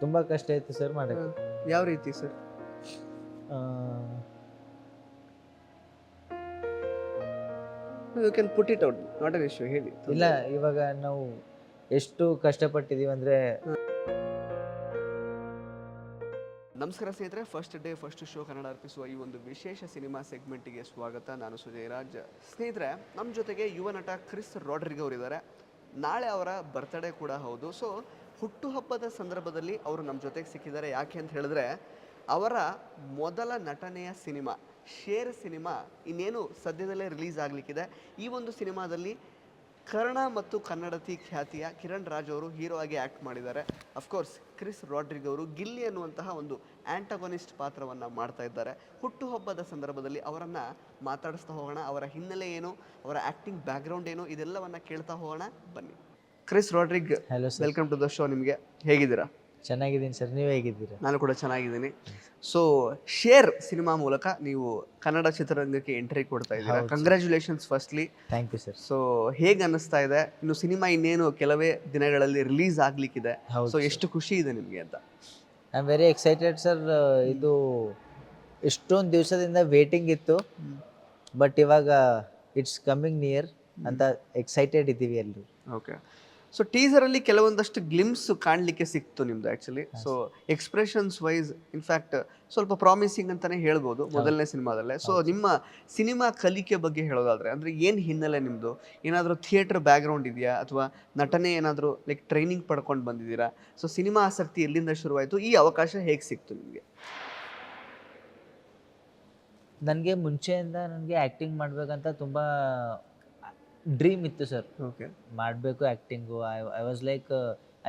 ತುಂಬ ಕಷ್ಟ ಆಯ್ತು ಸರ್ ಮಾಡಕ್ಕೆ. ಯಾವ ರೀತಿ sir you can put it out not an issue ಹೇಳಿ. ಇಲ್ಲ ಇವಾಗ ನಾವು ಎಷ್ಟು ಕಷ್ಟಪಟ್ಟಿದೀವಿ ಅಂದ್ರೆ ನಮಸ್ಕಾರ ಸ್ನೇಹಿತರೆ first day first show Kannada ಅರ್ಪಿಸುವ ಈ ಒಂದು ವಿಶೇಷ ಸಿನಿಮಾ ಸೆಗ್ಮೆಂಟಿಗೆ ಸ್ವಾಗತ. ನಾನು ಸುಜಯ್ ರಾಜ್ ಸ್ನೇಹಿತರೆ ನಮ್ಮ ಜೊತೆಗೆ ಯುವ ನಟ ಕ್ರಿಸ್ ರಾಡ್ರಿಗ್ ಅವರಿದ್ದಾರೆ ನಾಳೆ ಅವರ ಬರ್ತ್ಡೇ ಕೂಡ ಹೌದು. ಸೊ ಹುಟ್ಟುಹಬ್ಬದ ಸಂದರ್ಭದಲ್ಲಿ ಅವರು ನಮ್ಮ ಜೊತೆಗೆ ಸಿಕ್ಕಿದ್ದಾರೆ. ಯಾಕೆ ಅಂತ ಹೇಳಿದ್ರೆ, ಅವರ ಮೊದಲ ನಟನೆಯ ಸಿನಿಮಾ, ಶೇರ್ ಸಿನಿಮಾ ಇನ್ನೇನು ಸದ್ಯದಲ್ಲೇ ರಿಲೀಸ್ ಆಗಲಿಕ್ಕಿದೆ. ಈ ಒಂದು ಸಿನಿಮಾದಲ್ಲಿ ಕರ್ಣ ಮತ್ತು ಕನ್ನಡತಿ ಖ್ಯಾತಿಯ ಕಿರಣ್ ರಾಜ್ ಅವರು ಹೀರೋ ಆಗಿ ಆ್ಯಕ್ಟ್ ಮಾಡಿದ್ದಾರೆ. ಅಫ್ಕೋರ್ಸ್ ಕ್ರಿಸ್ ರಾಡ್ರಿಗ್ ಅವರು ಗಿಲ್ಲಿ ಅನ್ನುವಂತಹ ಒಂದು ಆ್ಯಂಟಗೋನಿಸ್ಟ್ ಪಾತ್ರವನ್ನು ಮಾಡ್ತಾ ಇದ್ದಾರೆ. ಹುಟ್ಟುಹಬ್ಬದ ಸಂದರ್ಭದಲ್ಲಿ ಅವರನ್ನು ಮಾತಾಡಿಸ್ತಾ ಹೋಗೋಣ. ಅವರ ಹಿನ್ನೆಲೆ ಏನು? ಅವರ ಆ್ಯಕ್ಟಿಂಗ್ ಬ್ಯಾಕ್ಗ್ರೌಂಡ್ ಏನು? ಇದೆಲ್ಲವನ್ನು ಕೇಳ್ತಾ ಹೋಗೋಣ. ಬನ್ನಿ. Chris Rodrig hello sir welcome to the show ನಿಮಗೆ. ಹೇಗಿದ್ದೀರಾ? ಚೆನ್ನಾಗಿದ್ದೀನಿ ಸರ್ ನೀವು ಹೇಗಿದ್ದೀರಾ? ನಾನು ಕೂಡ ಚೆನ್ನಾಗಿದ್ದೀನಿ. ಸೊ ಶೇರ್ ಸಿನಿಮಾ ಮೂಲಕ ನೀವು ಕನ್ನಡ ಚಿತ್ರರಂಗಕ್ಕೆ ಎಂಟ್ರಿ ಕೊಡ್ತಾ ಇದ್ದೀರಾ. Congratulations firstly thank you sir so ಹೇಗೆ ಅನ್ನಿಸ್ತಾ ಇದೆ? ಇನ್ನು ಸಿನಿಮಾ ಇನ್ನೇನು ಕೆಲವೇ ದಿನಗಳಲ್ಲಿ ರಿಲೀಸ್ ಆಗ್ಲಿಕ್ಕಿದೆ. ಹೌದು ಸೊ ಎಷ್ಟು ಖುಷಿ ಇದೆ ನಿಮಗೆ ಅಂತ? I am very excited sir ಇದು ಎಷ್ಟೊಂದು ದಿವಸದಿಂದ ವೇಟಿಂಗ್ ಇತ್ತು. ಬಟ್ ಇವಾಗ ಇಟ್ಸ್ ಕಮ್ಮಿಂಗ್ ನಿಯರ್ ಅಂತ ಎಕ್ಸೈಟೆಡ್ ಇದ್ದೀವಿ ಎಲ್ಲರೂ ಓಕೆ ಸೊ ಟೀಸರಲ್ಲಿ ಕೆಲವೊಂದಷ್ಟು ಗ್ಲಿಮ್ಸ್ ಕಾಣಲಿಕ್ಕೆ ಸಿಕ್ತು ನಿಮ್ದು actually so expressions wise in fact ಸ್ವಲ್ಪ ಪ್ರಾಮಿಸಿಂಗ್ ಅಂತಾನೆ ಹೇಳ್ಬೋದು ಮೊದಲನೇ ಸಿನಿಮಾದಲ್ಲೇ. ಸೊ ನಿಮ್ಮ ಸಿನಿಮಾ ಕಲಿಕೆ ಬಗ್ಗೆ ಹೇಳೋದಾದ್ರೆ ಅಂದ್ರೆ ಏನು ಹಿನ್ನೆಲೆ ನಿಮ್ಮದು ಏನಾದರೂ ಥಿಯೇಟರ್ ಬ್ಯಾಕ್ಗ್ರೌಂಡ್ ಇದೆಯಾ? ಅಥವಾ ನಟನೆ ಏನಾದರೂ ಲೈಕ್ ಟ್ರೈನಿಂಗ್ ಪಡ್ಕೊಂಡು ಬಂದಿದ್ದೀರಾ? ಸೊ ಸಿನಿಮಾ ಆಸಕ್ತಿ ಎಲ್ಲಿಂದ ಶುರುವಾಯಿತು? ಈ ಅವಕಾಶ ಹೇಗೆ ಸಿಕ್ತು ನಿಮಗೆ? ನನಗೆ ಮುಂಚೆಯಿಂದ ನನಗೆ ಆ್ಯಕ್ಟಿಂಗ್ ಮಾಡಬೇಕಂತ ತುಂಬ ಡ್ರೀಮ್ ಇತ್ತು ಸರ್ ಓಕೆ ಮಾಡಬೇಕು acting I I was like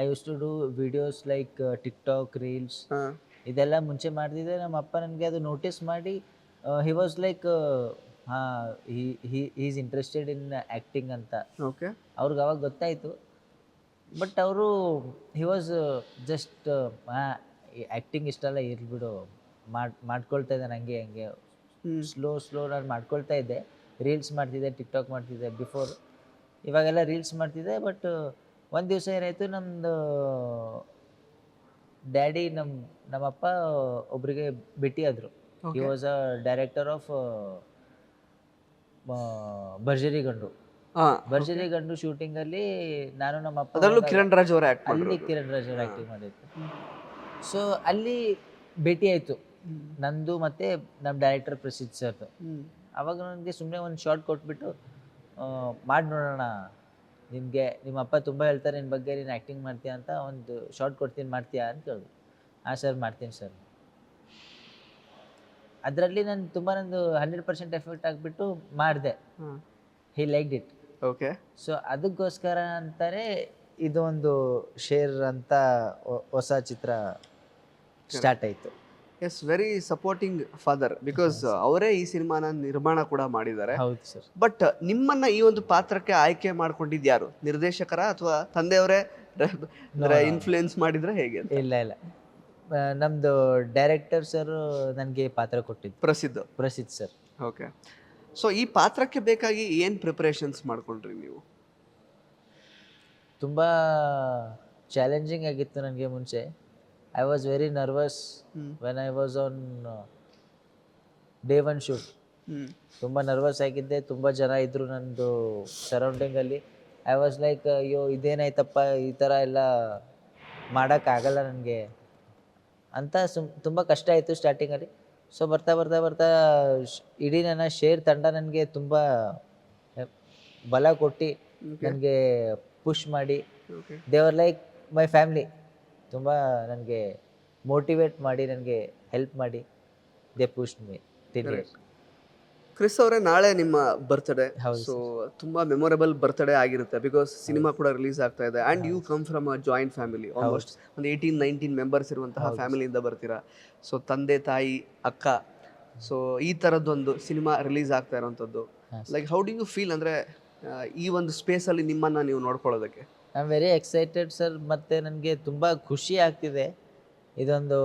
I use to do videos like TikTok reels ಇದೆಲ್ಲ ಮುಂಚೆ ಮಾಡ್ತಿದ್ದೆ. ನಮ್ಮ ಅಪ್ಪ ನನಗೆ ಅದು ನೋಟಿಸ್ ಮಾಡಿ ಹಿ ವಾಸ್ ಲೈಕ್ ಹಾಂ he is interested in acting ಅಂತ. ಓಕೆ ಅವ್ರಿಗೆ ಅವಾಗ ಗೊತ್ತಾಯಿತು. ಬಟ್ ಅವರು ಹಿ ವಾಸ್ ಜಸ್ಟ್ ಹಾಂ ಆ್ಯಕ್ಟಿಂಗ್ ಇಷ್ಟೆಲ್ಲ ಇರ್ಬಿಡು ಮಾಡಿ ಮಾಡ್ಕೊಳ್ತಾ ಇದ್ದೆ ನನಗೆ ಹಂಗೆ. ಸ್ಲೋ ಸ್ಲೋ ನಾನು ಮಾಡ್ಕೊಳ್ತಾ ಇದ್ದೆ. ರೀಲ್ಸ್ ಮಾಡ್ತಿದ್ದೆ ಟಿಕ್ ಟಾಕ್ ಮಾಡ್ತಿದ್ದೆ ಬಿಫೋರ್ ಇವಾಗೆಲ್ಲ ರೀಲ್ಸ್ ಮಾಡ್ತಿದ್ದೆ ಬಟ್ ಒಂದು ದಿವಸ ಏನಾಯಿತು ನಮ್ಮದು ಡ್ಯಾಡಿ ನಮ್ಮ ನಮ್ಮಪ್ಪ ಒಬ್ರಿಗೆ ಭೇಟಿಯಾದರು he. Was a director of Bharjari Gandu. Bharjari ಗಂಡು ಶೂಟಿಂಗ್ ಅಲ್ಲಿ ನಾನು ನಮ್ಮ ಅಪ್ಪ ಅದರಲ್ಲೂ ಕಿರಣ್ ರಾಜ್ ಅವರ ಅಲ್ಲಿ ಕಿರಣ್ ರಾಜ್ ಅವರು ಆಕ್ಟಿಂಗ್ ಮಾಡಿದ್ದು. ಸೊ ಅಲ್ಲಿ ಭೇಟಿ ಆಯ್ತು. ನಂದು ಮತ್ತೆ ನಮ್ಮ ಡೈರೆಕ್ಟರ್ ಪ್ರಸಿದ್ಧ ಸರ್ದು ಅವಾಗ ನನಗೆ ಸುಮ್ಮನೆ ಒಂದು ಶಾರ್ಟ್ ಕೊಟ್ಬಿಟ್ಟು ಮಾಡಿ ನೋಡೋಣ. ನಿಮಗೆ ನಿಮ್ಮ ಅಪ್ಪ ತುಂಬ ಹೇಳ್ತಾರೆ ನಿನ್ನ ಬಗ್ಗೆ ನೀನು ಆ್ಯಕ್ಟಿಂಗ್ ಮಾಡ್ತೀಯ ಅಂತ ಒಂದು ಶಾರ್ಟ್ ಕೊಡ್ತೀನಿ ಮಾಡ್ತೀಯಾ? ಅಂತ ಕೇಳಿದ್ರು. ಹಾಂ ಸರ್ ಮಾಡ್ತೀನಿ ಸರ್ ಅದರಲ್ಲಿ ನಾನು ತುಂಬ ನಂದು ಹಂಡ್ರೆಡ್ ಪರ್ಸೆಂಟ್ ಎಫೆಕ್ಟ್ ಆಗಿಬಿಟ್ಟು ಮಾಡಿದೆ. ಹಾಂ he like it okay so ಅದಕ್ಕೋಸ್ಕರ ಅಂತಾರೆ ಇದು ಒಂದು ಶೇರ್ ಅಂತ ಹೊಸ ಚಿತ್ರ ಸ್ಟಾರ್ಟ್ ಆಯಿತು. Yes very supporting father because ಅವರೇ ಈ ಸಿನಿಮಾನ ನಿರ್ಮಾಣ ಕೂಡ ಮಾಡಿದ್ದಾರೆ. ಹೌದು ಸರ್. ಬಟ್ ನಿಮ್ಮನ್ನ ಈ ಒಂದು ಪಾತ್ರಕ್ಕೆ ಆಯ್ಕೆ ಮಾಡ್ಕೊಂಡಿದ್ದು ಯಾರು? ನಿರ್ದೇಶಕರ ಅಥವಾ ತಂದೆಯವರೇ? ಇನ್ಫ್ಲೂಯೆನ್ಸ್ ಮಾಡಿದ್ರೆ ಹೇಗೆ ಇಲ್ಲ ಇಲ್ಲ. ಆ, ನಮ್ದು ಡೈರೆಕ್ಟರ್ ಸರ್ ನನಗೆ ಪಾತ್ರ ಕೊಟ್ಟಿದ್ದು. ಪ್ರಸಿದ್ಧ. ಪ್ರಸಿದ್ಧ ಸರ್ ಓಕೆ ಸೊ ಈ ಪಾತ್ರಕ್ಕೆ ಬೇಕಾಗಿ ಏನ್ ಪ್ರಿಪರೇಷನ್ಸ್ ಮಾಡ್ಕೊಂಡ್ರಿ ನೀವು? ತುಂಬ ಚಾಲೆಂಜಿಂಗ್ ಆಗಿತ್ತು ನನಗೆ ಮುಂಚೆ. I was very nervous hmm. When I was on day one shoot ತುಂಬಾ ತುಂಬ ನರ್ವಸ್ ಆಗಿದ್ದೆ ತುಂಬ ಜನ ಇದ್ರು ನಂದು ಸರೌಂಡಿಂಗಲ್ಲಿ ಐ ವಾಸ್ ಲೈಕ್ ಅಯ್ಯೋ ಇದೇನಾಯ್ತಪ್ಪ? ಈ ಥರ ಎಲ್ಲ ಮಾಡೋಕ್ಕಾಗಲ್ಲ ನನಗೆ. ಅಂತ ಸುಮ್ ತುಂಬ ಕಷ್ಟ ಆಯಿತು ಸ್ಟಾರ್ಟಿಂಗಲ್ಲಿ ಸೊ ಬರ್ತಾ ಬರ್ತಾ ಬರ್ತಾ ಶ್- ಇಡೀ ನನ್ನ ಶೇರ್ ತಂಡ ನನಗೆ ತುಂಬ ಬಲ ಕೊಟ್ಟು ನನಗೆ ಪುಷ್ ಮಾಡಿ. ದೇವರ್ ಲೈಕ್ ಮೈ ಫ್ಯಾಮ್ಲಿ ತುಂಬ ನನಗೆ ಮೋಟಿವೇಟ್ ಮಾಡಿ ನನಗೆ ಹೆಲ್ಪ್ ಮಾಡಿ ದೇ ಪುಷ್ ಮೀ ಕ್ರಿಸ್ ಅವರೇ ನಾಳೆ ನಿಮ್ಮ ಬರ್ತ್ಡೇ ಸೊ ತುಂಬಾ ಮೆಮೊರೇಬಲ್ ಬರ್ತ್ಡೇ ಆಗಿರುತ್ತೆ ಬಿಕಾಸ್ ಸಿನಿಮಾ ಕೂಡ ರಿಲೀಸ್ ಆಗ್ತಾ ಇದೆ. And you come from a joint family almost ಒಂದು ಏಯ್ಟೀನ್ ನೈನ್ಟೀನ್ ಮೆಂಬರ್ಸ್ ಇರುವಂತಹ ಫ್ಯಾಮಿಲಿಯಿಂದ ಬರ್ತೀರಾ. ಸೊ ತಂದೆ ತಾಯಿ ಅಕ್ಕ. ಸೊ ಈ ಥರದ್ದೊಂದು ಸಿನಿಮಾ ರಿಲೀಸ್ ಆಗ್ತಾ ಇರೋವಂಥದ್ದು. Like how do you feel ಅಂದರೆ ಈ ಒಂದು ಸ್ಪೇಸಲ್ಲಿ ನಿಮ್ಮನ್ನು ನೀವು ನೋಡ್ಕೊಳ್ಳೋದಕ್ಕೆ? I am very excited sir ಮತ್ತು ನನಗೆ ತುಂಬ ಖುಷಿ ಆಗ್ತಿದೆ. ಇದೊಂದು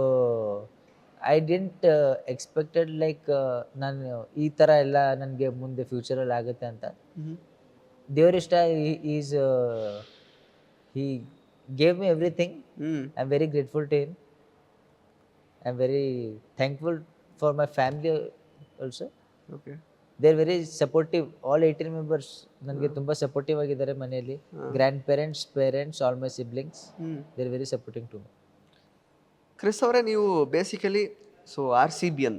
ಐ ಡಿಂಟ್ ಎಕ್ಸ್ಪೆಕ್ಟೆಡ್ ಲೈಕ್ ನಾನು ಈ ಥರ ಎಲ್ಲ ನನಗೆ ಮುಂದೆ ಫ್ಯೂಚರಲ್ಲಿ ಆಗುತ್ತೆ ಅಂತ. ದೇವರಿಷ್ಟ is he me everything I am very grateful to to I am very thankful for my family also okay They're very supportive. All 18 members ನನಗೆ ತುಂಬ ಸಪೋರ್ಟಿವ್ ಆಗಿದ್ದಾರೆ ಮನೆಯಲ್ಲಿ. Grand parents parents all my siblings they are very supporting to Chris ಅವರೇ ನೀವು basically so R C B N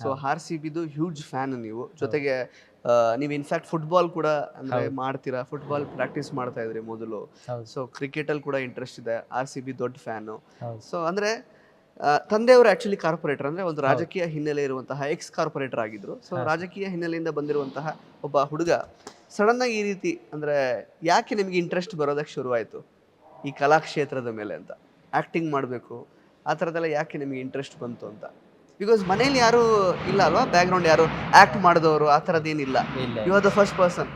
so R C ಬಿದು huge fan ನೀವು. ಜೊತೆಗೆ ನೀವು in fact football ಕೂಡ ಅಂದ್ರೆ ಮಾಡ್ತೀರಾ? ಫುಟ್ಬಾಲ್ ಪ್ರಾಕ್ಟೀಸ್ ಮಾಡ್ತಾ ಇದ್ರಿ ಮೊದಲು. ಸೊ ಸೊ ಕ್ರಿಕೆಟಲ್ಲಿ ಕೂಡ ಇಂಟ್ರೆಸ್ಟ್ ಇದೆ. ಆರ್ ಸಿ ಬಿ ದೊಡ್ಡ ಫ್ಯಾನು ಸೊ ಅಂದ್ರೆ ತಂದೆಯವರು ಆಕ್ಚುಲಿ ಕಾರ್ಪೊರೇಟರ್ ಅಂದ್ರೆ ಒಂದು ರಾಜಕೀಯ ಹಿನ್ನೆಲೆ ಇರುವಂತಹ ಎಕ್ಸ್ ಕಾರ್ಪೊರೇಟರ್ ಆಗಿದ್ರು. ಸೊ ರಾಜಕೀಯ ಹಿನ್ನೆಲೆಯಿಂದ ಬಂದಿರುವಂತಹ ಒಬ್ಬ ಹುಡುಗ ಸಡನ್ ಆಗಿ ಈ ರೀತಿ ಅಂದ್ರೆ ಯಾಕೆ ನಿಮಗೆ ಇಂಟ್ರೆಸ್ಟ್ ಬರೋದಕ್ಕೆ ಶುರುವಾಯಿತು? ಈ ಕಲಾಕ್ಷೇತ್ರದ ಮೇಲೆ ಅಂತ. ಆ್ಯಕ್ಟಿಂಗ್ ಮಾಡಬೇಕು ಆ ಥರದ್ದೆಲ್ಲ ಯಾಕೆ ನಿಮಗೆ ಇಂಟ್ರೆಸ್ಟ್ ಬಂತು ಅಂತ. ಬಿಕಾಸ್ ಮನೇಲಿ ಯಾರು ಇಲ್ಲ ಅಲ್ವಾ? ಬ್ಯಾಕ್ಗ್ರೌಂಡ್ ಯಾರು? ಆಕ್ಟ್ ಮಾಡಿದವರು ಆ ಥರದ್ದೇನಿಲ್ಲ you are the first person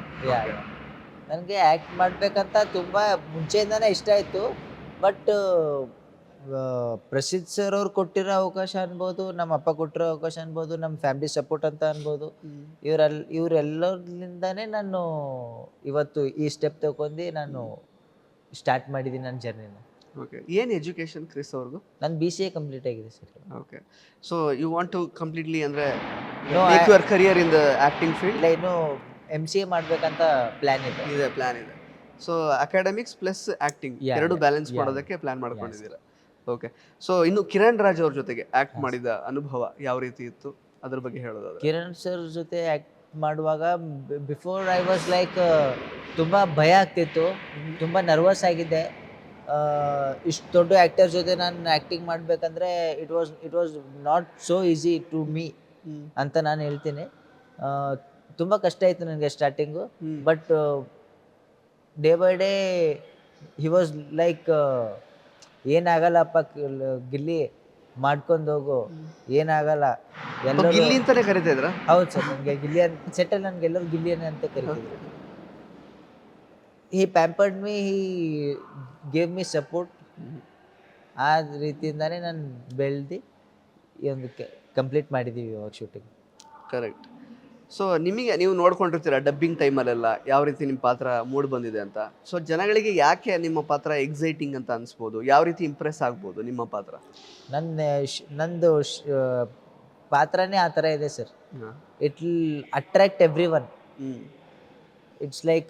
ನನಗೆ ಆ್ಯಕ್ಟ್ ಮಾಡಬೇಕಂತ ತುಂಬ ಮುಂಚೆಯಿಂದನೇ ಇಷ್ಟ ಆಯಿತು. ಬಟ್ ಪ್ರಸಿದ್ಧ ಸರ್ ಅವ್ರು ಕೊಟ್ಟಿರೋ ಅವಕಾಶ ಅನ್ಬೋದು ನಮ್ಮ ಅಪ್ಪ ಕೊಟ್ಟಿರೋ ಅವಕಾಶ ಅನ್ಬೋದು ನಮ್ಮ ಫ್ಯಾಮಿಲಿ ಸಪೋರ್ಟ್ ಅಂತ ಅನ್ಬೋದು. ಇವರೆಲ್ಲ ಇವರೆಲ್ಲರಿಂದಾನೇ ನಾನು ಇವತ್ತು ಈ ಸ್ಟೆಪ್ ತಗೊಂಡು ನಾನು ಸ್ಟಾರ್ಟ್ ಮಾಡಿದ್ದೀನಿ ನನ್ನ ಜರ್ನಿನ ಓಕೆ ಏನು ಎಜುಕೇಶನ್ ಕ್ರಿಸ್ ಅವ್ರದ್ದು ನಾನು ಬಿ ಸಿ ಎ ಕಂಪ್ಲೀಟ್ ಆಗಿದೆ sir okay so you want to completely ಅಂದ್ರೆ make your career in the acting field ಇಲ್ಲ ಇನ್ನು ಎಂ ಸಿ ಎ ಮಾಡಬೇಕಂತ ಪ್ಲ್ಯಾನ್ ಇದೆ. ಇದೆ ಪ್ಲಾನ್ ಇದೆ. So academics plus acting Yeah, ಎರಡು ಬ್ಯಾಲೆನ್ಸ್ ಮಾಡೋದಕ್ಕೆ ಪ್ಲಾನ್ ಮಾಡ್ಕೊಂಡಿದ್ದೀರಾ? ಓಕೆ ಸೊ ಇನ್ನು ಕಿರಣ್ ರಾಜ್ ಅವ್ರ ಜೊತೆಗೆ ಆಕ್ಟ್ ಮಾಡಿದ ಅನುಭವ ಯಾವ ರೀತಿ ಇತ್ತು? ಅದ್ರ ಬಗ್ಗೆ ಹೇಳೋದು ಕಿರಣ್ ಸರ್ ಜೊತೆ ಆಕ್ಟ್ ಮಾಡುವಾಗ ಬಿಫೋರ್ ಐ ವಾಸ್ ಲೈಕ್ ತುಂಬ ಭಯ ಆಗ್ತಿತ್ತು. ತುಂಬ ನರ್ವಸ್ ಆಗಿದ್ದೆ. ಇಷ್ಟು ದೊಡ್ಡ ಆ್ಯಕ್ಟರ್ ಜೊತೆ ನಾನು ಆ್ಯಕ್ಟಿಂಗ್ ಮಾಡಬೇಕಂದ್ರೆ it was it was not so easy to me ಅಂತ ನಾನು ಹೇಳ್ತೀನಿ. ತುಂಬ ಕಷ್ಟ ಆಯಿತು ನನಗೆ starting but day by day he was like ಏನಾಗಲ್ಲಪ್ಪ Gilli ಮಾಡ್ಕೊಂಡು ಹೋಗು. ಏನಾಗಲ್ಲ. ಎಲ್ಲರೂ ಗಿಲ್ಲಿ ಅಂತಾನೆ ಕರಿತಾ ಇದ್ರ? ಹೌದು ಸರ್ ನನಗೆ ಗಿಲ್ಲಿ ಅಂತ ಸೆಟಲ್ ನನಗೆ ಎಲ್ಲರೂ ಗಿಲ್ಲಿ ಅಂತ ಕರಿತಿದ್ರು he pampered me he gave me support. ಆ ರೀತಿಯಿಂದಾನೇ ನಾನು ಬೆಳೆದು ಈ ಒಂದು ಕಂಪ್ಲೀಟ್ ಮಾಡಿದ್ದೀವಿ ಇವಾಗ ಶೂಟಿಂಗ್. ಕರೆಕ್ಟ್. ಸೊ ನಿಮಗೆ ನೀವು ನೋಡ್ಕೊಂಡಿರ್ತೀರ ಡಬ್ಬಿಂಗ್ ಟೈಮಲ್ಲೆಲ್ಲ ಯಾವ ರೀತಿ ನಿಮ್ಮ ಪಾತ್ರ ಮೂಡ್ ಬಂದಿದೆ ಅಂತ? ಸೊ ಜನಗಳಿಗೆ ಯಾಕೆ ನಿಮ್ಮ ಪಾತ್ರ ಎಕ್ಸೈಟಿಂಗ್ ಅಂತ ಅನಿಸ್ಬೋದು? ಯಾವ ರೀತಿ ಇಂಪ್ರೆಸ್ ಆಗ್ಬೋದು ನಿಮ್ಮ ಪಾತ್ರ? ನನ್ನ ಶ್- ನಂದು ಶ್- ಪಾತ್ರನೇ ಆ ಥರ ಇದೆ sir. It attract every one hmm. It's like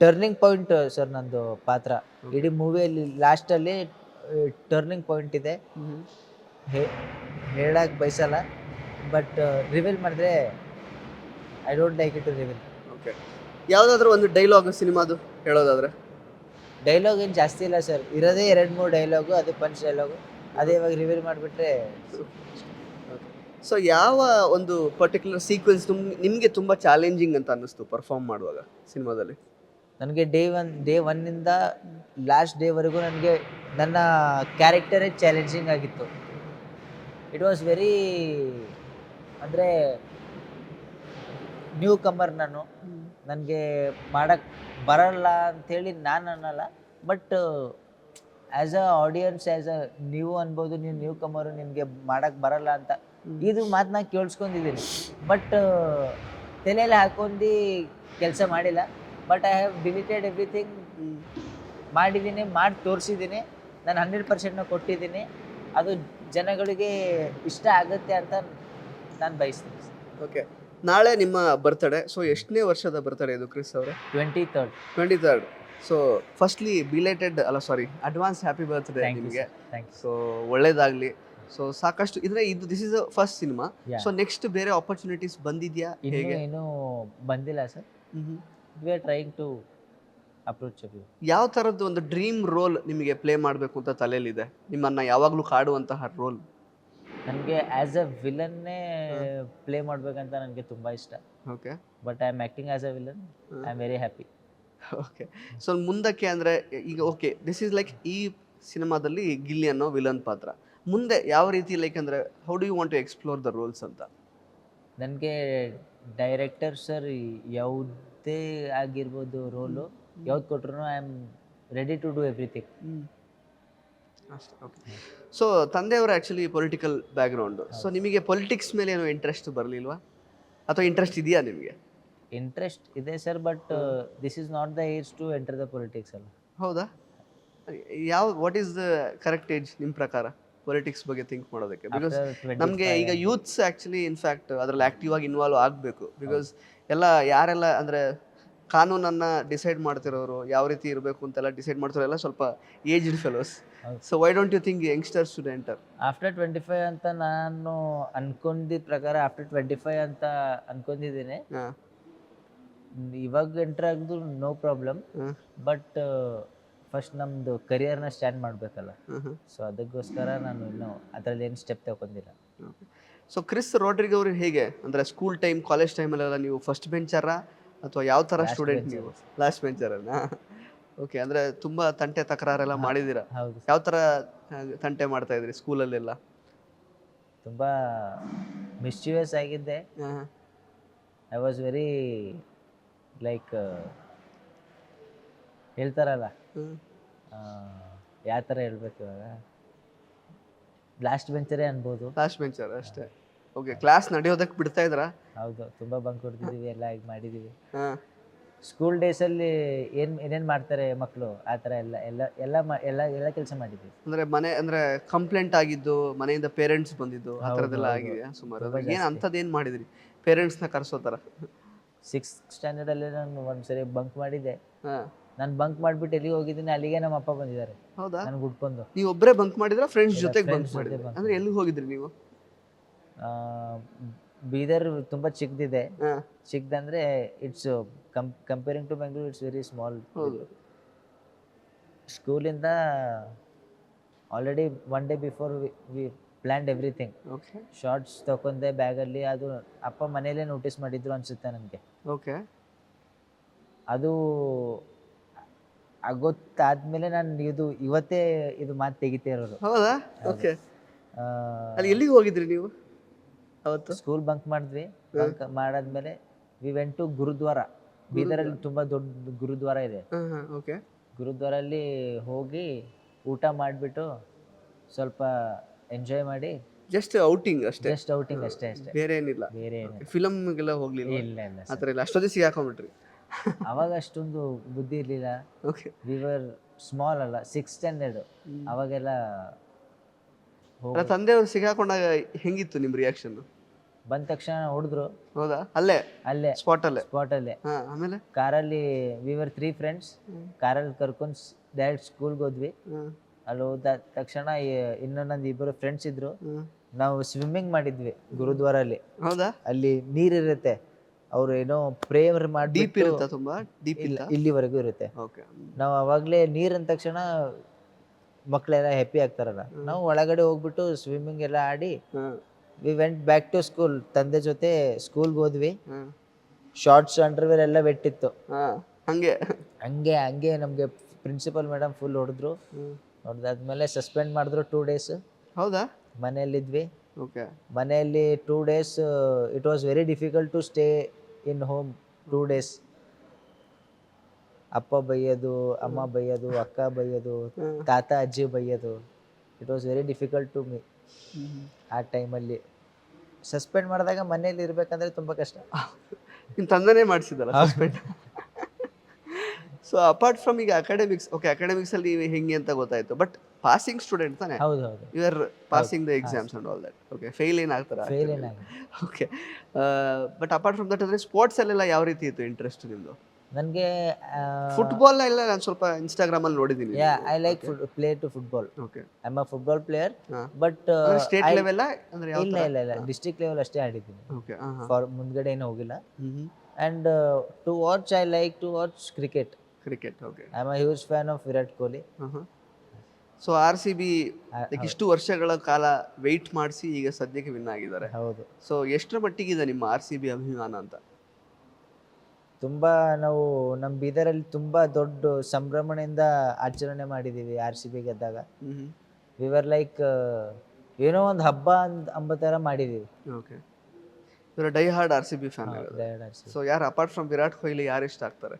turning point sir ನಂದು ಪಾತ್ರ. ಇಡೀ ಮೂವಿಯಲ್ಲಿ ಲಾಸ್ಟಲ್ಲಿ ಟರ್ನಿಂಗ್ ಪಾಯಿಂಟ್ ಇದೆ. ಹೇ- ಹೇಳಕ್ ಬಯಸಲ್ಲ. ಬಟ್ ರಿವೀಲ್ ಮಾಡಿದ್ರೆ I don't like it to reveal okay ಯಾವುದಾದ್ರೂ ಒಂದು ಡೈಲಾಗ್ ಸಿನಿಮಾದು ಹೇಳೋದಾದ್ರೆ? ಡೈಲಾಗ್ ಏನು ಜಾಸ್ತಿ ಇಲ್ಲ ಸರ್ ಇರೋದೇ ಎರಡು ಮೂರು ಡೈಲಾಗು ಅದು ಪಂಚ್ ಡೈಲಾಗು ಅದೇ ಇವಾಗ ರಿವೀಲ್ ಮಾಡಿಬಿಟ್ರೆ ಸೊ ಯಾವ ಒಂದು ಪರ್ಟಿಕ್ಯುಲರ್ ಸೀಕ್ವೆನ್ಸ್ ತುಂಬ ನಿಮಗೆ ತುಂಬ ಚಾಲೆಂಜಿಂಗ್ ಅಂತ ಅನ್ನಿಸ್ತು ಪರ್ಫಾರ್ಮ್ ಮಾಡುವಾಗ ಸಿನಿಮಾದಲ್ಲಿ? ನನಗೆ ಡೇ ಒನ್ ಡೇ ಒನ್ನಿಂದ ಲಾಸ್ಟ್ ಡೇವರೆಗೂ ನನಗೆ ನನ್ನ ಕ್ಯಾರೆಕ್ಟರೇ ಚಾಲೆಂಜಿಂಗ್ ಆಗಿತ್ತು. ಇಟ್ ವಾಸ್ ವೆರಿ ಅಂದರೆ ನ್ಯೂ ಕಮರ್ ನಾನು ನನಗೆ ಮಾಡಕ್ ಬರಲ್ಲ ಅಂಥೇಳಿ ನಾನು ಅನ್ನಲ್ಲ. But as a audience as a ನೀವು ಅನ್ಬೋದು ನೀವು ನ್ಯೂ ಕಮರು ನಿಮಗೆ ಮಾಡೋಕ್ಕೆ ಬರಲ್ಲ ಅಂತ. ಇದು ಮಾತನ್ನ ಕೇಳಿಸ್ಕೊಂಡಿದ್ದೀನಿ ಬಟ್ ತಲೆಯಲ್ಲಿ ಹಾಕೊಂಡು ಕೆಲಸ ಮಾಡಿಲ್ಲ. But I have deleted everything ಮಾಡಿದ್ದೀನಿ ಮಾಡಿ ತೋರಿಸಿದ್ದೀನಿ ನಾನು ಹಂಡ್ರೆಡ್ ಪರ್ಸೆಂಟ್ನ ಕೊಟ್ಟಿದ್ದೀನಿ ಅದು ಜನಗಳಿಗೆ ಇಷ್ಟ ಆಗುತ್ತೆ ಅಂತ ನಾನು ಬಯಸ್ತೀನಿ ಓಕೆ. ನಾಳೆ ನಿಮ್ಮ ಬರ್ತಡೆ ಸೊ ಎಷ್ಟನೇ ವರ್ಷದ ಬರ್ತಡೆ ಇದು ಕ್ರಿಸ್ ಅವರೇ? Twenty third twenty third so firstly belated ಅಲ್ಲ ಸಾರಿ ಅಡ್ವಾನ್ಸ್ ಹ್ಯಾಪಿ ಬರ್ತ್ಡೇ ನಿಮಗೆ. ಸೊ ಒಳ್ಳೇದಾಗಲಿ. ಸೊ ಸಾಕಷ್ಟು ಇದ್ರೆ ಇದು this is first cinema. So next ಬೇರೆ ಆಪರ್ಚುನಿಟೀಸ್ ಬಂದಿದ್ಯಾ? ಹೇಗೆ? ಏನು ಬಂದಿಲ್ಲ sir we are trying to approach you ಯಾವ ಥರದ್ದು ಒಂದು ಡ್ರೀಮ್ ರೋಲ್ ನಿಮಗೆ ಪ್ಲೇ ಮಾಡಬೇಕು ಅಂತ ತಲೆಯಲ್ಲಿದೆ? ನಿಮ್ಮನ್ನ ಯಾವಾಗಲೂ ಕಾಡುವಂತಹ ರೋಲ್ ನನಗೆ ಆ್ಯಸ್ ಅ ವಿಲನ್ನೇ ಪ್ಲೇ ಮಾಡಬೇಕಂತ ನನಗೆ ತುಂಬ ಇಷ್ಟ. Okay but I am acting as a villain I am very happy okay so ಮುಂದಕ್ಕೆ ಅಂದರೆ ಈಗ ಓಕೆ ದಿಸ್ ಈಸ್ ಲೈಕ್ ಈ ಸಿನಿಮಾದಲ್ಲಿ ಗಿಲ್ಲಿ ಅನ್ನೋ ವಿಲನ್ ಪಾತ್ರ. ಮುಂದೆ ಯಾವ ರೀತಿ ಲೈಕ್ ಅಂದರೆ how do you want to explore the roles ಅಂತ? ನನಗೆ ಡೈರೆಕ್ಟರ್ ಸರ್ ಯಾವುದೇ ಆಗಿರ್ಬೋದು ರೋಲು ಯಾವ್ದು ಕೊಟ್ರು I am ready to do everything ಅಷ್ಟೇ ಓಕೆ ಸೊ ತಂದೆಯವರು ಆ್ಯಕ್ಚುಲಿ ಪೊಲಿಟಿಕಲ್ ಬ್ಯಾಕ್ಗ್ರೌಂಡು ಸೊ ನಿಮಗೆ ಪೊಲಿಟಿಕ್ಸ್ ಮೇಲೆ ಏನೋ ಇಂಟ್ರೆಸ್ಟ್ ಬರಲಿಲ್ವಾ? ಅಥವಾ ಇಂಟ್ರೆಸ್ಟ್ ಇದೆಯಾ ನಿಮಗೆ? ಇಂಟ್ರೆಸ್ಟ್ ಇದೆ sir but this is not the age to enter the politics ಅಲ್ಲ. ಹೌದಾ? ಯಾವ what is the correct age ನಿಮ್ಮ ಪ್ರಕಾರ ಪೊಲಿಟಿಕ್ಸ್ ಬಗ್ಗೆ ಥಿಂಕ್ ಮಾಡೋದಕ್ಕೆ? ಬಿಕಾಸ್ ನಮಗೆ ಈಗ ಯೂತ್ಸ್ ಆ್ಯಕ್ಚುಲಿ ಇನ್ಫ್ಯಾಕ್ಟ್ ಅದರಲ್ಲಿ ಆ್ಯಕ್ಟಿವ್ ಆಗಿ ಇನ್ವಾಲ್ವ್ ಆಗಬೇಕು. ಬಿಕಾಸ್ ಎಲ್ಲ ಯಾರೆಲ್ಲ ಅಂದರೆ ಕಾನೂನನ್ನು ಡಿಸೈಡ್ ಮಾಡ್ತಿರೋರು ಯಾವ ರೀತಿ ಇರಬೇಕು ಅಂತೆಲ್ಲ ಡಿಸೈಡ್ ಮಾಡ್ತಿರೋರೆಲ್ಲ ಸ್ವಲ್ಪ aged fellows. So why don't you think youngsters should enter after twenty five ಅಂತ ನಾನು ಅನ್ಕೊಂಡಿದ್ದ ಪ್ರಕಾರ ಆಫ್ಟರ್ ಟ್ವೆಂಟಿ ಫೈವ್ ಅಂತ ಅನ್ಕೊಂಡಿದ್ದೀನಿ. ಇವಾಗ ಎಂಟರ್ ಆಗಿದ್ದು ನೋ ಪ್ರಾಬ್ಲಮ್ ಬಟ್ ಫಸ್ಟ್ ನಮ್ಮದು ಕರಿಯರ್ನ ಸ್ಟ್ಯಾಂಡ್ ಮಾಡಬೇಕಲ್ಲ. ಸೊ ಅದಕ್ಕೋಸ್ಕರ ನಾನು ಇನ್ನೂ ಅದರಲ್ಲಿ ಏನು ಸ್ಟೆಪ್ ತಗೊಂಡಿಲ್ಲ. ಸೊ ಕ್ರಿಸ್ ರೋಡ್ರಿಗ್ ಅವರು ಹೇಗೆ? ಅಂದರೆ ಸ್ಕೂಲ್ ಟೈಮ್ ಕಾಲೇಜ್ ಟೈಮಲ್ಲೆಲ್ಲ ನೀವು ಫಸ್ಟ್ ಬೆಂಚರ ಅಥವಾ ಯಾವ ಥರ ಸ್ಟೂಡೆಂಟ್. ನೀವು? ಲಾಸ್ಟ್ ಬೆಂಚರನ್ನ ಓಕೆ ಅಂದ್ರೆ ತುಂಬಾ ತಂಟೆ ತಕರಾರೆಲ್ಲ ಮಾಡಿದ್ದೀರಾ? ಹೌದು. ಯಾವ ತರ ತಂಟೆ ಮಾಡ್ತಾ ಇದ್ರಿ ಸ್ಕೂಲಲ್ಲೆಲ್ಲ? ತುಂಬಾ ಮಿಸ್ಚಿವಸ್ ಆಗಿದ್ದೆ. ಐ ವಾಸ್ ವೆರಿ ಲೈಕ್ ಹೇಳ್ತಾರಲ್ಲ? ಯಾವ ಥರ ಹೇಳ್ಬೇಕು ಇವಾಗ? ಲಾಸ್ಟ್ ಬೆಂಚರೇ ಅನ್ಬೋದು. ಲಾಸ್ಟ್ ಬೆಂಚರ್ ಅಷ್ಟೇ. ಓಕೆ ಕ್ಲಾಸ್ ನಡೆಯೋದಕ್ಕೆ ಬಿಡ್ತಾ ಇದ್ರಾ? ಹೌದು ತುಂಬಾ ಬಂಕ್ ಹೊಡೆದಿದ್ದೀವಿ ಎಲ್ಲ ಈಗ ಮಾಡಿದ್ದೀವಿ ಹಾಂ. ಸ್ಕೂಲ್ ಡೇಸಲ್ಲಿ ಏನ್ ಏನೇನು ಮಾಡ್ತಾರೆ ಮಕ್ಕಳು ಆ ಥರ ಎಲ್ಲ ಎಲ್ಲ ಎಲ್ಲ ಮಾ- ಎಲ್ಲ ಎಲ್ಲ ಕೆಲಸ ಮಾಡಿದ್ವಿ ಅಂದ್ರೆ ಮನೆ ಅಂದ್ರೆ ಕಂಪ್ಲೇಂಟ್ ಆಗಿದ್ದು ಮನೆಯಿಂದ ಪೇರೆಂಟ್ಸ್ ಬಂದಿದ್ದು ಆ ತರದೆಲ್ಲ ಥರದ್ದೆಲ್ಲ ಹೌದು. ಆಗಿದೆಯಾ ಸುಮಾರು. ಏನ್ ಏನು ಏನ್ ಮಾಡಿದ್ರಿ? ಪೇರೆಂಟ್ಸ್ ಮಾಡಿದ್ರಿ ಪೇರೆಂಟ್ಸ್ನ ಕರೆಸೋ ಥರ. ಸ್ಟ್ಯಾಂಡರ್ಡ್ ಸ್ಟ್ಯಾಂಡರ್ಡಲ್ಲಿ ನಾನು ಒಂದ್ಸರಿ ಬಂಕ್ ಮಾಡಿದ್ದೆ. ಹಾಂ. ನಾನು ಬಂಕ್ ಮಾಡಿಬಿಟ್ಟು ಎಲ್ಲಿಗೆ ಹೋಗಿದ್ದೀನಿ ಅಲ್ಲಿಗೆ ನಮ್ಮ ಅಪ್ಪ ಬಂದಿದ್ದಾರೆ. ಹೌದಾ? ನನಗೆ ಹುಡ್ಕೊಂಡು ನೀವು ಒಬ್ಬರೇ ಬಂಕ್ ಮಾಡಿದ್ರ ಫ್ರೆಂಡ್ಸ್ ಜೊತೆಗೆ ಬಂಕ್ friends ಜೊತೆ ಮಾಡಿದ್ರಿ? bunk ಅಂದ್ರೆ ಎಲ್ಲಿ ಹೋಗಿದ್ರಿ ನೀವು? ಆ, ಬೀದರ್ ತುಂಬ ಚಿಕ್ಕದಿದೆ ಹಾ. ಚಿಕ್ಕದಂದ್ರೆ it's com comparing to Bengaluru it's very small ಸ್ಕೂಲಿಂದ already one day before we planned everything shorts ತಗೊಂಡೆ ಬ್ಯಾಗಲ್ಲಿ ಅದು ಅಪ್ಪ ಮನೇಲೇ ನೋಟಿಸ್ ಮಾಡಿದ್ರು ಅನಿಸುತ್ತೆ ನನಗೆ. ಓಕೆ ಅದು ಗೊತ್ತಾದ್ಮೇಲೆ ನಾನು ಇದು ಇವತ್ತೇ ಇದು ಮಾತು ತೆಗಿತಾ ಇರೋದು. ಹೌದಾ? ಓಕೆ ಅಲ್ಲಿ ಎಲ್ಲಿಗೆ ಹೋಗಿದ್ರಿ ನೀವು ಅವತ್ತು? ಸ್ಕೂಲ್ ಬಂಕ್ ಮಾಡಿದ್ವಿ. ಬಂಕ್ ಮಾಡಾದ್ಮೇಲೆ ವಿ ವೆಂಟ್ ಟು ಗುರುದ್ವಾರ ಬೀದರಲ್ಲಿ ತುಂಬಾ ದೊಡ್ಡ ಗುರುದ್ವಾರ ಇದೆ. ಗುರುದ್ವಾರ ಅಲ್ಲಿ ಓಕೆ ಗುರುದ್ವಾರಲ್ಲಿ ಹೋಗಿ ಊಟ ಮಾಡಿಬಿಟ್ಟು ಸ್ವಲ್ಪ ಎಂಜಾಯ್ ಮಾಡಿ ಜಸ್ಟ್ ಔಟಿಂಗ್ ಅಷ್ಟೇ. ಜಸ್ಟ್ ಔಟಿಂಗ್ ಅಷ್ಟೇ ಅಷ್ಟೇ. ಬೇರೆ ಏನಿಲ್ಲ. ಬೇರೆ ಏನಿಲ್ಲ. ಗೆಲ್ಲ ಹೋಗ್ಲಿಲ್ಲ ಇಲ್ಲ ಇಲ್ಲ ಆ ಥರ ಇಲ್ಲ. ಅಷ್ಟೊಂದೇ ಹಾಕೊಂಡ್ಬಿಟ್ರಿ ಅವಾಗ ಅಷ್ಟೊಂದು ಬುದ್ಧಿ ಇರಲಿಲ್ಲ. ಓಕೆ ವಿವರ್ ಸ್ಮಾಲ್ ಅಲ್ಲ ಸಿಕ್ಸ್ ಸ್ಟ್ಯಾಂಡರ್ಡ್ ಅವಾಗೆಲ್ಲ ತಂದೆಯವ್ರು ಸಿಗಾಕೊಂಡಾಗ ಹೆಂಗಿತ್ತು ನಿಮ್ಮ ರಿಯಾಕ್ಷನ್ ಬಂದ ತಕ್ಷಣ ಹೊಡೆದ್ರು. ಹೌದಾ? ಅಲ್ಲೇ? ಅಲ್ಲೇ. ಸ್ಪಾಟಲ್ಲೇ ಸ್ಪಾಟಲ್ಲೇ ಹಾ ಆಮೇಲೆ? ಕಾರಲ್ಲಿ ವಿವರ್ ತ್ರೀ ಫ್ರೆಂಡ್ಸ್ ಕಾರಲ್ಲಿ ಕರ್ಕೊಂಡು ಡೈರೆಕ್ಟ್ ಸ್ಕೂಲ್ಗೆ ಹೋದ್ವಿ. ಅಲ್ಲಿ ಹೋದ ತಕ್ಷಣ ಈ- ಇನ್ನೂ ನಂದು ಇಬ್ಬರು ಫ್ರೆಂಡ್ಸ್ ಇದ್ರು ನಾವು ಸ್ವಿಮ್ಮಿಂಗ್ ಮಾಡಿದ್ವಿ ಗುರುದ್ವಾರಲ್ಲಿ. ಹೌದಾ? ಅಲ್ಲಿ ನೀರಿರುತ್ತೆ ಅವ್ರು ಏನೋ ಪ್ರೇಯರ್ ಡೀಪ್ ಮಾಡಿ ಇರುತ್ತಾ ತುಂಬಾ? ಡೀಪ್ ಇಲ್ಲ ಇಲ್ಲ ಇಲ್ಲಿವರೆಗೂ ಇರುತ್ತೆ. ಓಕೆ ನಾವು ಅವಾಗಲೇ ನೀರ್ ಅಂದ ತಕ್ಷಣ ಮಕ್ಕಳೆಲ್ಲ ಹ್ಯಾಪಿ ಆಗ್ತಾರಲ್ಲ. ನಾವು ಒಳಗಡೆ ಹೋಗ್ಬಿಟ್ಟು ಸ್ವಿಮ್ಮಿಂಗ್ ಎಲ್ಲ ಆಡಿ we went back to school ತಂದೆ ಜೊತೆ ಸ್ಕೂಲ್ಗೆ ಹೋದ್ವಿ. ಶಾರ್ಟ್ಸ್ ಅಂಡರ್ವೇರ್ ಎಲ್ಲ ಬೆಟ್ಟಿತ್ತು. ಹಂಗೆ. ಹಂಗೆ ಹಂಗೆ ನಮಗೆ ಪ್ರಿನ್ಸಿಪಲ್ ಮೇಡಮ್ ಫುಲ್ ಹೊಡೆದ್ರು. ಹೊಡೆದಾದ್ಮೇಲೆ ಸಸ್ಪೆಂಡ್ ಮಾಡಿದ್ರು ಟೂ ಡೇಸ್ ಹೌದಾ? ಮನೆಯಲ್ಲಿದ್ವಿ. ಓಕೆ. ಮನೆಯಲ್ಲಿ two days it was very difficult to stay in home two days ಅಪ್ಪ ಬೈಯೋದು ಅಮ್ಮ ಬೈಯೋದು ಅಕ್ಕ ಬೈಯೋದು ತಾತ ಅಜ್ಜಿ ಬೈಯೋದು. It was very difficult to me ಆ ಟೈಮಲ್ಲಿ ಸಸ್ಪೆಂಡ್ ಮಾಡಿದಾಗ ಮನೇಲಿ ಇರಬೇಕಂದ್ರೆ ತುಂಬ ಕಷ್ಟ. ನಿಮ್ಮ ತಂದನೇ ಮಾಡಿಸಿದಲ್ಲ ಸಸ್ಪೆಂಡ್? ಸೊ ಅಪಾರ್ಟ್ ಫ್ರಮ್ ಈಗ ಅಕಾಡೆಮಿಕ್ಸ್ ಓಕೆ ಅಕಾಡೆಮಿಕ್ಸ್ ಅಲ್ಲಿ ನೀವು ಹೆಂಗೆ ಅಂತ ಗೊತ್ತಾಯ್ತು ಬಟ್ ಪಾಸಿಂಗ್ ಸ್ಟೂಡೆಂಟ್ ತಾನೆ? ಹೌದು ಹೌದು. You are passing the exams and all that okay fail ಏನಾಗ್ತಾರ fail ಏನಾಗಿದೆ okay but apart from that ಅಂದ್ರೆ ಸ್ಪೋರ್ಟ್ಸ್ ಅಲ್ಲೆಲ್ಲ ಯಾವ ರೀತಿ ಇತ್ತು ಇಂಟ್ರೆಸ್ಟ್ ನಿಮ್ದು? ನನಗೆ ಫುಟ್ಬಾಲ್ ಎಲ್ಲ ನಾನು ಸ್ವಲ್ಪ ಇನ್ಸ್ಟಾಗ್ರಾಮ್ ಅಲ್ಲಿ ನೋಡಿದ್ದೀನಿ yeah I like play to football okay I am a football player. But state level ಅಂದ್ರೆ ಯಾವ ಇಲ್ಲ ಇಲ್ಲ ಇಲ್ಲ. ಡಿಸ್ಟ್ರಿಕ್ಟ್ ಲೆವೆಲ್ ಅಷ್ಟೇ ಆಡಿದ್ದೀನಿ. ಓಕೆ ಫಾರ್ ಮುಂದ್ಗಡೆ ಏನು ಹೋಗಿಲ್ಲ. And to watch I like to watch cricket cricket okay I am a huge fan of Virat Kohli so R C B ಇಷ್ಟು ವರ್ಷಗಳ ಕಾಲ ವೆಯ್ಟ್ ಮಾಡಿಸಿ ಈಗ ಸದ್ಯಕ್ಕೆ ವಿನ್ ಆಗಿದ್ದಾರೆ. ಹೌದು. ಸೊ ಎಷ್ಟರ ಇದೆ ನಿಮ್ಮ ಆರ್ ಸಿ ಬಿ ಅಭಿಮಾನ ಅಂತ? ತುಂಬ ನಾವು ನಮ್ಮ ಬೀದರಲ್ಲಿ ತುಂಬ ದೊಡ್ಡ ಸಂಭ್ರಮಣೆಯಿಂದ ಆಚರಣೆ ಮಾಡಿದ್ದೀವಿ ಆರ್ ಸಿ ಬಿ ಗೆದ್ದಾಗ. ವಿವರ್ ಲೈಕ್ ಏನೋ ಒಂದು ಹಬ್ಬ ಅಂತ ಅಂಬ ಥರ ಮಾಡಿದ್ದೀವಿ ಓಕೆ ಇವರು die hard R C B fan so ಯಾರು ಅಪಾರ್ಟ್ ಫ್ರಮ್ ವಿರಾಟ್ ಕೊಹ್ಲಿ ಯಾರು ಇಷ್ಟ ಆಗ್ತಾರೆ?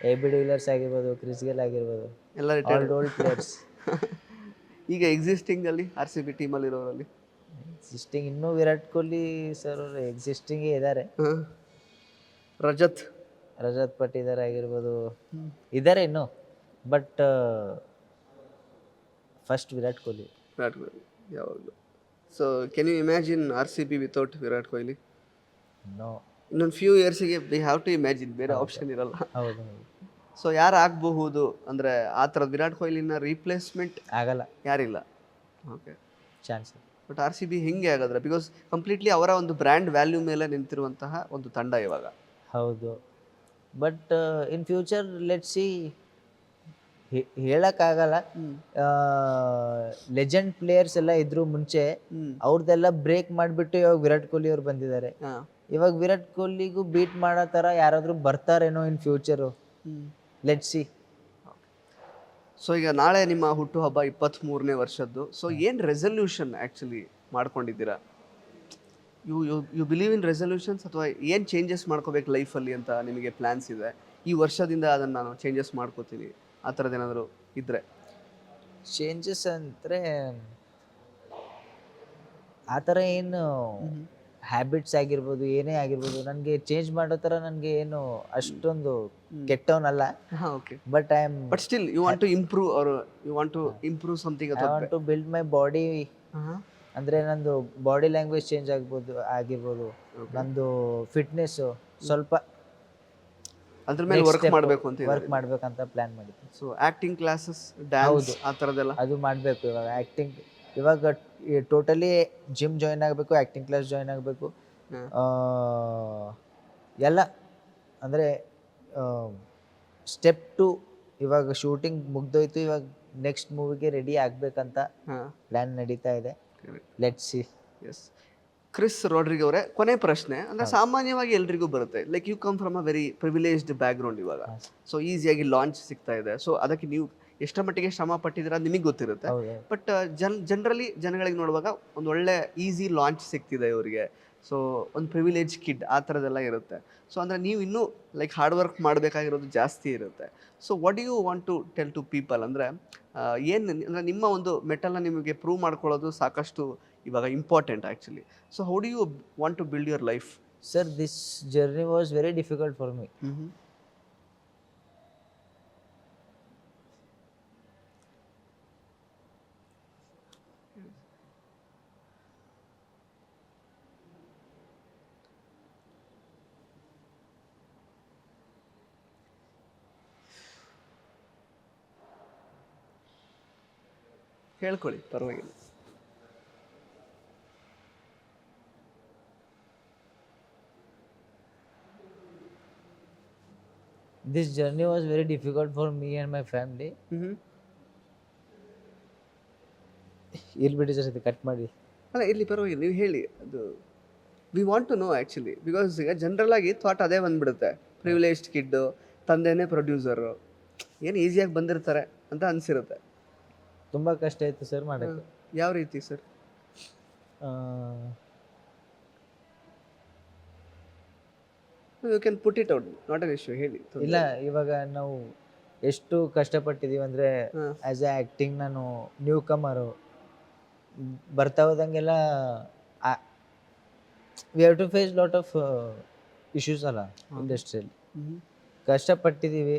ಎ ಬಿ ಡಿವಿಲರ್ಸ್ ಆಗಿರ್ಬೋದು ಕ್ರಿಸ್ ಗೆಲ್ ಆಗಿರ್ಬೋದು ಎಲ್ಲ ರಿಟೈರ್ಡ್ ಓಲ್ಡ್ ಪ್ಲೇಯರ್ಸ್ ಈಗ ಎಕ್ಸಿಸ್ಟಿಂಗ್ ಅಲ್ಲಿ ಆರ್ ಸಿ ಬಿ ಟೀಮಲ್ಲಿ ಇರೋರಲ್ಲಿ ಎಕ್ಸಿಸ್ಟಿಂಗ್ ಇನ್ನೂ ವಿರಾಟ್ ಕೊಹ್ಲಿ ಸರ್ ಅವರು ಎಕ್ಸಿಸ್ಟಿಂಗೇ ಇದ್ದಾರೆ ರಜತ್. ರಜತ್ ಪಟ್ಟಿದಾರ್ ಆಗಿರ್ಬೋದು. ಇದ್ದಾರೆ ಇನ್ನು. But first Virat Kohli. Virat Kohli ಯಾವಾಗಲೂ. So can you imagine R C B without Virat Kohli? No ಇನ್ನೊಂದು ಫ್ಯೂ ಇಯರ್ಸಿಗೆ ವಿ ಹ್ಯಾವ್ ಟು ಇಮ್ಯಾಜಿನ್ ಬೇರೆ ಆಪ್ಷನ್ ಇರಲ್ಲ. ಹೌದು ಸೊ ಯಾರು ಆಗಬಹುದು? ಅಂದರೆ ಆ ಥರದ್ದು ವಿರಾಟ್ ಕೊಹ್ಲಿನ ರೀಪ್ಲೇಸ್ಮೆಂಟ್ ಆಗಲ್ಲ. ಯಾರಿಲ್ಲ? Okay chance but R C B ಹೆಂಗೆ ಆಗೋದ್ರೆ ಬಿಕಾಸ್ ಕಂಪ್ಲೀಟ್ಲಿ ಅವರ ಒಂದು ಬ್ರ್ಯಾಂಡ್ ವ್ಯಾಲ್ಯೂ ಮೇಲೆ ನಿಂತಿರುವಂತಹ ಒಂದು ತಂಡ ಇವಾಗ. ಹೌದು. But in future let see ಹೇಳಕ್ಕಾಗಲ್ಲ. ಲೆಜೆಂಡ್ ಪ್ಲೇಯರ್ಸ್ ಎಲ್ಲ ಇದ್ರು ಮುಂಚೆ ಅವ್ರದೆಲ್ಲ ಅವ್ರದ್ದೆಲ್ಲ ಬ್ರೇಕ್ ಮಾಡಿಬಿಟ್ಟು ಇವಾಗ ವಿರಾಟ್ ಕೊಹ್ಲಿ ಅವ್ರು ಬಂದಿದ್ದಾರೆ. ಇವಾಗ ವಿರಾಟ್ ಕೊಹ್ಲಿಗೂ ಬೀಟ್ ಮಾಡೋ ಥರ ಯಾರಾದರೂ ಬರ್ತಾರೇನೋ in future let see so ಈಗ ನಾಳೆ ನಿಮ್ಮ ಹುಟ್ಟುಹಬ್ಬ ಇಪ್ಪತ್ತ್ ಮೂರನೇ ವರ್ಷದ್ದು ಸೊ ಏನು ರೆಸಲ್ಯೂಷನ್ ಆ್ಯಕ್ಚುಲಿ ಮಾಡ್ಕೊಂಡಿದ್ದೀರಾ? You you you believe in resolutions ಅಥವಾ ಏನು ಚೇಂಜಸ್ ಮಾಡ್ಕೋಬೇಕು ಲೈಫಲ್ಲಿ ಅಂತ ನಿಮಗೆ ಪ್ಲ್ಯಾನ್ಸ್ ಇದೆ? ಈ ವರ್ಷದಿಂದ ಅದನ್ನು ನಾನು ಚೇಂಜಸ್ ಮಾಡ್ಕೋತೀನಿ. ಆ ಥರದ್ದು ಏನಾದರೂ ಇದ್ದರೆ ಚೇಂಜಸ್ ಅಂದರೆ ಆ ಥರ ಏನು ಹ್ಯಾಬಿಟ್ಸ್ ಆಗಿರ್ಬೋದು ಏನೇ ಆಗಿರ್ಬೋದು ನನಗೆ ಚೇಂಜ್ ಮಾಡೋ ಥರ ನನಗೆ ಏನು ಅಷ್ಟೊಂದು ಕೆಟ್ಟವನಲ್ಲ. Okay but I am but still you want to improve or you want to improve something I want to build my body ಅಂದರೆ ನಂದು ಬಾಡಿ ಲ್ಯಾಂಗ್ವೇಜ್ ಚೇಂಜ್ ಆಗ್ಬೋದು ಆಗಿರ್ಬೋದು. ನಂದು ಫಿಟ್ನೆಸ್ಸು ಸ್ವಲ್ಪ ಅದ್ರ ಮೇಲೆ ವರ್ಕ್ ಮಾಡಬೇಕು ಅಂತ ವರ್ಕ್ ಮಾಡಬೇಕಂತ ಪ್ಲಾನ್ ಮಾಡಿದ್ದೆ ಸೊ ಆ್ಯಕ್ಟಿಂಗ್ ಕ್ಲಾಸಸ್ ಡ್ಯಾನ್ಸ್ ಆ ಥರದ್ದೆಲ್ಲ ಅದು ಮಾಡಬೇಕು ಇವಾಗ. ಆ್ಯಕ್ಟಿಂಗ್ ಇವಾಗ ಟೋಟಲಿ ಜಿಮ್ ಜಾಯ್ನ್ ಆಗಬೇಕು ಆ್ಯಕ್ಟಿಂಗ್ ಕ್ಲಾಸ್ ಜಾಯ್ನ್ ಆಗಬೇಕು. ಎಲ್ಲ ಅಂದರೆ ಸ್ಟೆಪ್ ಟು ಇವಾಗ ಶೂಟಿಂಗ್ ಮುಗ್ದೋಯ್ತು ಇವಾಗ ನೆಕ್ಸ್ಟ್ ಮೂವಿಗೆ ರೆಡಿ ಆಗಬೇಕಂತ ಪ್ಲ್ಯಾನ್ ನಡೀತಾ ಇದೆ. Let see yes Chris Rodrigues ಅವರೇ ಕೊನೆ ಪ್ರಶ್ನೆ. ಅಂದ್ರೆ ಸಾಮಾನ್ಯವಾಗಿ ಎಲ್ರಿಗೂ ಬರುತ್ತೆ. Like you come from a very privileged background ಇವಾಗ. ಸೊ ಈಸಿಯಾಗಿ ಲಾಂಚ್ ಸಿಗ್ತಾ ಇದೆ. ಸೊ ಅದಕ್ಕೆ ನೀವು ಎಷ್ಟರ ಮಟ್ಟಿಗೆ ಶ್ರಮ ಪಟ್ಟಿದ್ದೀರಾ ನಿಮಗೆ ಗೊತ್ತಿರುತ್ತೆ. ಬಟ್ ಜನ್ ಜನರಲಿ ಜನಗಳಿಗೆ ನೋಡುವಾಗ ಒಂದು ಒಳ್ಳೆ ಈಸಿ ಲಾಂಚ್ ಸಿಗ್ತಿದೆ ಇವರಿಗೆ. ಸೊ ಒಂದು ಪ್ರಿವಿಲೇಜ್ ಕಿಡ್ ಆ ಥರದ್ದೆಲ್ಲ ಇರುತ್ತೆ. ಸೊ ಅಂದರೆ ನೀವು ಇನ್ನೂ ಲೈಕ್ ಹಾರ್ಡ್ ವರ್ಕ್ ಮಾಡಬೇಕಾಗಿರೋದು ಜಾಸ್ತಿ ಇರುತ್ತೆ. So what you want to tell to people ಅಂದರೆ ಏನು ಅಂದರೆ ನಿಮ್ಮ ಒಂದು ಮೆಟಲ್ನ ನಿಮಗೆ ಪ್ರೂವ್ ಮಾಡ್ಕೊಳ್ಳೋದು ಸಾಕಷ್ಟು ಇವಾಗ important actually so how do you want to build your life sir this journey was very difficult for me ಹೇಳ್ಕೊಳ್ಳಿ ಪರವಾಗಿಲ್ಲ. This journey was very difficult for me and my family ಹ್ಞೂ ಇಲ್ಲಿ ಬಿಡಿ ಸರ್ ಇದು cut ಮಾಡಿ. ಅಲ್ಲ ಇರಲಿ ಪರವಾಗಿಲ್ಲ ನೀವು ಹೇಳಿ ಅದು we want to know actually because ಈಗ ಜನರಲ್ ಆಗಿ ಥಾಟ್ ಅದೇ ಬಂದ್ಬಿಡುತ್ತೆ. ಪ್ರಿವಿಲೇಜ್ಡ್ ಕಿಡ್ಡು ತಂದೆನೇ ಪ್ರೊಡ್ಯೂಸರು ಏನು ಈಸಿಯಾಗಿ ಬಂದಿರ್ತಾರೆ ಅಂತ ಅನಿಸಿರುತ್ತೆ. ತುಂಬ ಕಷ್ಟ ಆಯಿತು ಸರ್ ಮಾಡೋಕ್ಕೆ. ಯಾವ ರೀತಿ sir you can put it out not an issue ಹೇಳಿ. ಇಲ್ಲ ಇವಾಗ ನಾವು ಎಷ್ಟು ಕಷ್ಟಪಟ್ಟಿದ್ದೀವಿ ಅಂದರೆ. ಆ್ಯಸ್ ಎ ಆ್ಯಕ್ಟಿಂಗ್ ನಾನು ನ್ಯೂ ಕಮರು ಬರ್ತಾ ಹೋದಂಗೆಲ್ಲ we have to face lot of issues ಅಲ್ಲ ಇಂಡಸ್ಟ್ರಿಯಲ್ಲಿ. ಕಷ್ಟಪಟ್ಟಿದ್ದೀವಿ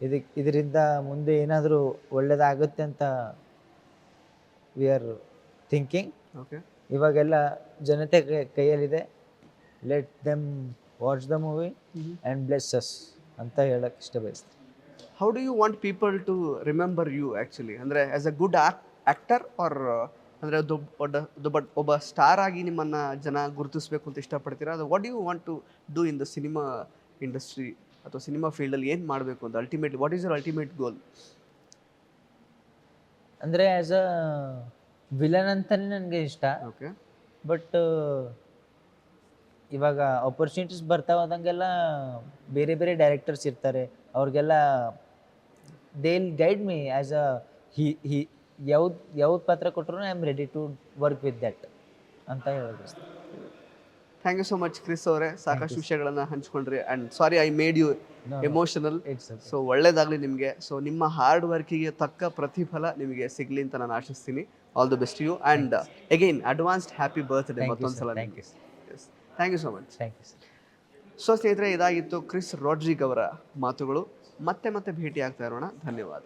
ಇದಕ್ಕೆ ಇದರಿಂದ ಮುಂದೆ ಏನಾದರೂ ಒಳ್ಳೆಯದಾಗುತ್ತೆ ಅಂತ ವಿ ಆರ್ ಥಿಂಕಿಂಗ್ ಓಕೆ ಇವಾಗೆಲ್ಲ ಜನತೆ ಕೈಯಲ್ಲಿದೆ. Let them watch the movie and bless us ಅಂತ ಹೇಳಕ್ಕೆ ಇಷ್ಟ ಬಯಸ್ತೀನಿ how do you want people to remember you actually ಅಂದರೆ as a good actor or ಅಂದರೆ ಒಬ್ಬ ಒಬ್ಬ ಸ್ಟಾರ್ ಆಗಿ ನಿಮ್ಮನ್ನು ಜನ ಗುರುತಿಸಬೇಕು ಅಂತ ಇಷ್ಟಪಡ್ತೀರಾ? ಅದು what you want to do in the cinema industry ಅಥವಾ ಸಿನಿಮಾ ಫೀಲ್ಡಲ್ಲಿ ಏನು ಮಾಡಬೇಕು ಅಂತ ultimate what is your ultimate goal ಅಂದರೆ ಆ್ಯಸ್ ಅ ವಿಲನ್ ಅಂತಲೇ ನನಗೆ ಇಷ್ಟ. ಓಕೆ ಬಟ್ ಇವಾಗ ಆಪರ್ಚುನಿಟೀಸ್ ಬರ್ತಾ ಹೋದಂಗೆಲ್ಲ ಬೇರೆ ಬೇರೆ ಡೈರೆಕ್ಟರ್ಸ್ ಇರ್ತಾರೆ. ಅವ್ರಿಗೆಲ್ಲ they will guide me as a he he ಯಾವ್ದು ಯಾವ್ದು ಪಾತ್ರ ಕೊಟ್ಟರು I am ready to work with that ಅಂತ ಹೇಳೋದು. Thank you so much Chris ಅವರೇ. ಸಾಕಷ್ಟು ವಿಷಯಗಳನ್ನ ಹಂಚ್ಕೊಂಡ್ರಿ. And sorry I made you. Emotional. So ಒಳ್ಳೇದಾಗ್ಲಿ ನಿಮಗೆ. ಸೊ ನಿಮ್ಮ ಹಾರ್ಡ್ ವರ್ಕಿಗೆ ತಕ್ಕ ಪ್ರತಿಫಲ ನಿಮಗೆ ಸಿಗಲಿ ಅಂತ ನಾನು ಆಶಿಸ್ತೀನಿ. All the best you and again advanced happy birthday day ಮತ್ತೊಂದ್ಸಲ thank you so much so ಸ್ನೇಹಿತರೆ ಇದಾಗಿತ್ತು ಕ್ರಿಸ್ ರಾಡ್ರಿಗ್ ಅವರ ಮಾತುಗಳು. ಮತ್ತೆ ಮತ್ತೆ ಭೇಟಿ ಆಗ್ತಾ ಇರೋಣ. ಧನ್ಯವಾದ.